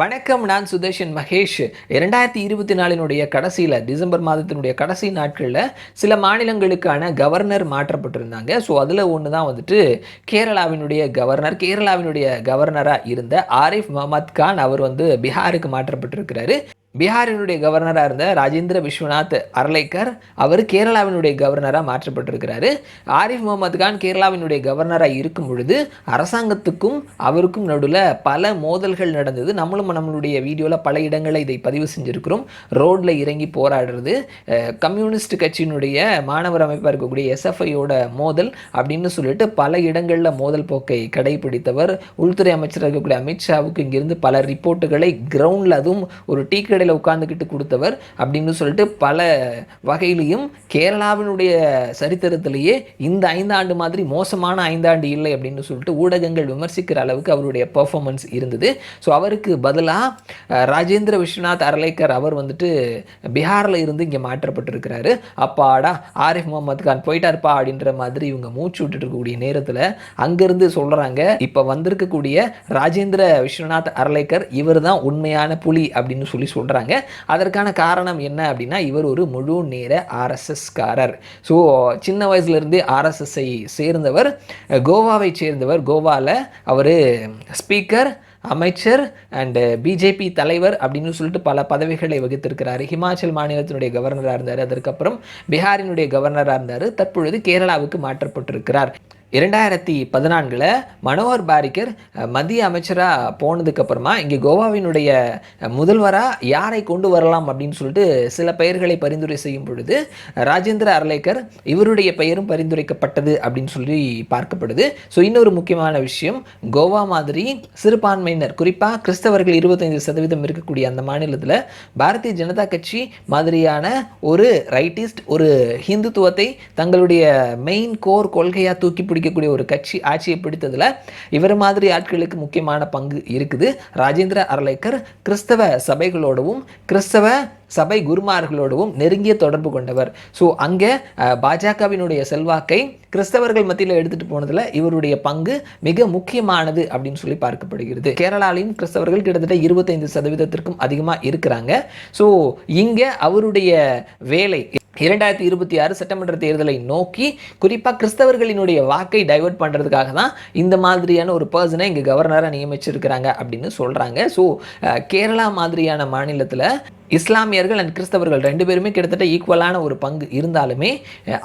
வணக்கம் நான் சுதர்ஷன் மகேஷ். இரண்டாயிரத்தி இருபத்தி நாலினுடைய கடைசியில் டிசம்பர் மாதத்தினுடைய கடைசி நாட்களில் சில மாநிலங்களுக்கான கவர்னர் மாற்றப்பட்டிருந்தாங்க. ஸோ அதில் ஒன்று தான் வந்துட்டு கேரளாவினுடைய கவர்னர் கேரளாவினுடைய கவர்னராக இருந்த ஆரிஃப் முகமது கான் அவர் வந்து பீகாருக்கு மாற்றப்பட்டிருக்கிறாரு. பீகாரினுடைய கவர்னராக இருந்த ராஜேந்திர விஸ்வநாத் அர்லைக்கர் அவர் கேரளாவினுடைய கவர்னராக மாற்றப்பட்டிருக்கிறாரு. ஆரிஃப் முகமது கான் கேரளாவினுடைய கவர்னராக இருக்கும் பொழுது அரசாங்கத்துக்கும் அவருக்கும் நடுவில் பல மோதல்கள் நடந்தது. நம்மளும் நம்மளுடைய வீடியோவில் பல இடங்களில் இதை பதிவு செஞ்சுருக்கிறோம். ரோட்டில் இறங்கி போராடுறது கம்யூனிஸ்ட் கட்சியினுடைய மாணவர் அமைப்பாக இருக்கக்கூடிய எஸ்எஃப்ஐயோட மோதல் அப்படின்னு சொல்லிட்டு பல இடங்களில் மோதல் போக்கை கடைபிடித்தவர். உள்துறை அமைச்சராக இருக்கக்கூடிய அமித்ஷாவுக்கு இங்கிருந்து பல ரிப்போர்ட்டுகளை கிரவுண்டில் அதுவும் ஒரு டீ கடையில் உட்காந்துக்கிட்டு கொடுத்தவர் அப்படின்னு சொல்லிட்டு பல வகையிலையும் கேரளாவினுடைய சரித்திரத்திலேயே இந்த ஐந்தாண்டு மாதிரி மோசமான ஐந்தாண்டு இல்லை அப்படின்னு சொல்லிட்டு ஊடகங்கள் விமர்சிக்கிற அளவுக்கு அவருடைய பர்ஃபார்மன்ஸ் இருந்தது. ஸோ அவருக்கு பதிலாக ராஜேந்திர விஸ்வநாத் அரலைக்கர் அவர் வந்துட்டு பீகாரில் இருந்து இங்கே மாற்றப்பட்டிருக்கிறாரு. அப்பாடா ஆரிஃப் முகமது கான் போயிட்டார்ப்பா அப்படின்ற மாதிரி இவங்க மூச்சு விட்டுட்டு இருக்கக்கூடிய நேரத்தில் அங்கேருந்து சொல்கிறாங்க இப்போ வந்திருக்கக்கூடிய ராஜேந்திர விஸ்வநாத் அரலைக்கர் இவர் தான் உண்மையான புலி அப்படின்னு சொல்லி சொல்கிறாங்க அதற்கான காரணம் என்ன அப்படின்னா இவர் ஒரு முழு நேர ஆர்எஸ்எஸ்காரர் ஸோ சின்ன வயசுலேருந்தே ஆர்எஸ்எஸ்ஐ சேர்ந்தவர் கோவாவை சேர்ந்தவர் கோவாவில் அவர் ஸ்பீக்கர் அமைச்சர் அண்டு பிஜேபி தலைவர் அப்படின்னு சொல்லிட்டு பல பதவிகளை வகித்திருக்கிறார். ஹிமாச்சல் மாநிலத்தினுடைய கவர்னராக இருந்தார். அதற்கப்புறம் பீகாரினுடைய கவர்னராக இருந்தார். தற்பொழுது கேரளாவுக்கு மாற்றப்பட்டிருக்கிறார். இரண்டாயிரத்தி பதினான்கில் மனோகர் பாரிக்கர் மத்திய அமைச்சராக போனதுக்கப்புறமா இங்கே கோவாவினுடைய முதல்வராக யாரை கொண்டு வரலாம் அப்படின்னு சொல்லிட்டு சில பெயர்களை பரிந்துரை செய்யும் பொழுது ராஜேந்திர அரலேக்கர் இவருடைய பெயரும் பரிந்துரைக்கப்பட்டது அப்படின்னு சொல்லி பார்க்கப்படுது. ஸோ இன்னொரு முக்கியமான விஷயம் கோவா மாதிரி சிறுபான்மையினர் குறிப்பாக கிறிஸ்தவர்கள் இருபத்தைந்து சதவீதம் இருக்கக்கூடிய அந்த மாநிலத்தில் பாரதிய ஜனதா கட்சி மாதிரியான ஒரு ரைட்டிஸ்ட் ஒரு ஹிந்துத்துவத்தை தங்களுடைய மெயின் கோர் கொள்கையாக தூக்கி பிடிக்கக்கூடிய ஒரு கட்சி ஆட்சியை பிடித்ததில் இவர் மாதிரி ஆட்களுக்கு முக்கியமான பங்கு இருக்குது. ராஜேந்திர அரலேக்கர் கிறிஸ்தவ சபைகளோடவும் கிறிஸ்தவ சபை குருமார்களோடவும் நெருங்கிய தொடர்பு கொண்டவர். ஸோ அங்கே பாஜகவினுடைய செல்வாக்கை கிறிஸ்தவர்கள் மத்தியில் எடுத்துட்டு போனதில் இவருடைய பங்கு மிக முக்கியமானது அப்படின்னு சொல்லி பார்க்கப்படுகிறது. கேரளாலையும் கிறிஸ்தவர்கள் கிட்டத்தட்ட இருபத்தைந்து சதவீதத்திற்கும் அதிகமாக இருக்கிறாங்க. ஸோ இங்கே அவருடைய வேலை இரண்டாயிரத்தி இருபத்தி ஆறு சட்டமன்ற தேர்தலை நோக்கி குறிப்பாக கிறிஸ்தவர்களினுடைய வாக்கை டைவர்ட் பண்ணுறதுக்காக தான் இந்த மாதிரியான ஒரு பர்சனை இங்கே கவர்னராக நியமிச்சிருக்கிறாங்க அப்படின்னு சொல்கிறாங்க ஸோ கேரளா மாதிரியான மாநிலத்தில் இஸ்லாமியர்கள் அண்ட் கிறிஸ்தவர்கள் ரெண்டு பேருமே கிட்டத்தட்ட ஈக்குவலான ஒரு பங்கு இருந்தாலுமே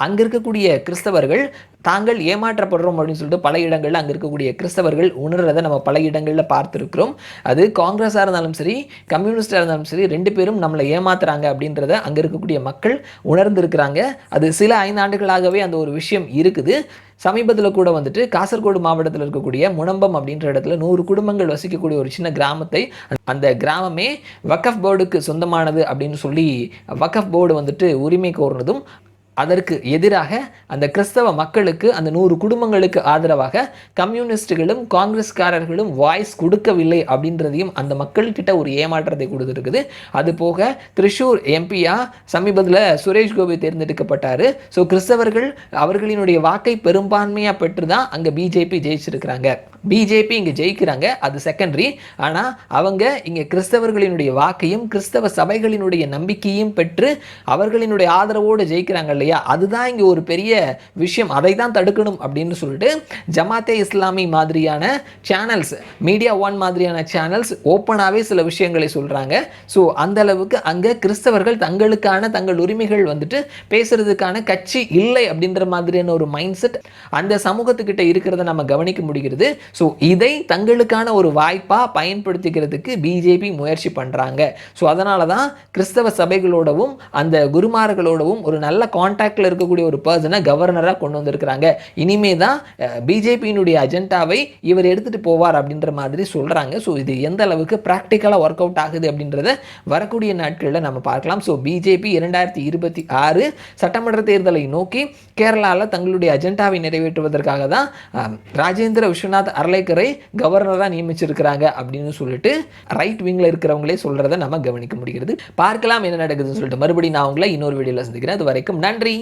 அங்கே இருக்கக்கூடிய கிறிஸ்தவர்கள் தாங்கள் ஏமாற்றப்படுறோம் அப்படின்னு சொல்லிட்டு பல இடங்களில் அங்கே இருக்கக்கூடிய கிறிஸ்தவர்கள் உணர்றதை நம்ம பல இடங்களில் பார்த்துருக்கிறோம். அது காங்கிரஸாக இருந்தாலும் சரி கம்யூனிஸ்டாக இருந்தாலும் சரி ரெண்டு பேரும் நம்மளை ஏமாத்துறாங்க அப்படின்றத அங்கே இருக்கக்கூடிய மக்கள் உணர்ந்திருக்கிறாங்க. அது சில ஐந்தாண்டுகளாகவே அந்த ஒரு விஷயம் இருக்குது. சமீபத்தில் கூட வந்துட்டு காசர்கோடு மாவட்டத்தில் இருக்கக்கூடிய முனம்பம் அப்படின்ற இடத்துல நூறு குடும்பங்கள் வசிக்கக்கூடிய ஒரு சின்ன கிராமத்தை அந்த கிராமமே வக்கஃப் போர்டுக்கு சொந்தமானது அப்படின்னு சொல்லி வக்கஃப் போர்டு வந்துட்டு உரிமை கோர்னதும் அதற்கு எதிராக அந்த கிறிஸ்தவ மக்களுக்கு அந்த நூறு குடும்பங்களுக்கு ஆதரவாக கம்யூனிஸ்டுகளும் காங்கிரஸ்காரர்களும் வாய்ஸ் கொடுக்கவில்லை அப்படின்றதையும் அந்த மக்கள்கிட்ட ஒரு ஏமாற்றத்தை கொடுத்துருக்குது. அது போக திரிஷூர் எம்பியா சமீபத்தில் சுரேஷ் கோபி தேர்ந்தெடுக்கப்பட்டார். ஸோ கிறிஸ்தவர்கள் அவர்களினுடைய வாக்கை பெரும்பான்மையாக பெற்று தான் அங்கே பிஜேபி ஜெயிச்சிருக்கிறாங்க. பிஜேபி இங்கே ஜெயிக்கிறாங்க அது செகண்டரி ஆனால் அவங்க இங்கே கிறிஸ்தவர்களினுடைய வாக்கையும் கிறிஸ்தவ சபைகளினுடைய நம்பிக்கையும் பெற்று அவர்களினுடைய ஆதரவோடு ஜெயிக்கிறாங்க இல்லையா? அதுதான் இங்கே ஒரு பெரிய விஷயம். அதை தான் தடுக்கணும் அப்படின்னு சொல்லிட்டு ஜமாத்தே இஸ்லாமி மாதிரியான சேனல்ஸ் மீடியா ஒன் மாதிரியான சேனல்ஸ் ஓப்பனாகவே சில விஷயங்களை சொல்கிறாங்க ஸோ அந்த அளவுக்கு அங்கே கிறிஸ்தவர்கள் தங்களுக்கான தங்கள் உரிமைகள் வந்துட்டு பேசுறதுக்கான கட்சி இல்லை அப்படின்ற மாதிரியான ஒரு மைண்ட் செட் அந்த சமூகத்துக்கிட்ட இருக்கிறத நம்ம கவனிக்க முடிகிறது. ஸோ இதை தங்களுக்கான ஒரு வாய்ப்பாக பயன்படுத்திக்கிறதுக்கு பிஜேபி முயற்சி பண்ணுறாங்க ஸோ அதனால தான் கிறிஸ்தவ சபைகளோடவும் அந்த குருமார்களோடவும் ஒரு நல்ல கான்டாக்டில் இருக்கக்கூடிய ஒரு பர்சனை கவர்னராக கொண்டு வந்திருக்கிறாங்க. இனிமே தான் பிஜேபியினுடைய அஜெண்டாவை இவர் எடுத்துகிட்டு போவார் அப்படின்ற மாதிரி சொல்கிறாங்க ஸோ இது எந்த அளவுக்கு ப்ராக்டிக்கலாக ஒர்க் அவுட் ஆகுது அப்படின்றத வரக்கூடிய நாட்களில் நம்ம பார்க்கலாம். ஸோ பிஜேபி இரண்டாயிரத்தி இருபத்தி ஆறு சட்டமன்ற தேர்தலை நோக்கி கேரளாவில் தங்களுடைய அஜெண்டாவை நிறைவேற்றுவதற்காக தான் ராஜேந்திர விஸ்வநாத் அரளைக்கரை கவர்னராக நியமிச்சிருக்கிறாங்க அப்படின்னு சொல்லிட்டு ரைட் விங்கில் இருக்கிறவங்களே சொல்கிறத நம்ம கவனிக்க முடிகிறது. பார்க்கலாம் என்ன நடக்குதுன்னு சொல்லிட்டு மறுபடியும் நான் உங்களை இன்னொரு வீடியோவில் சந்திக்கிறேன். அது வரைக்கும் நன்றி.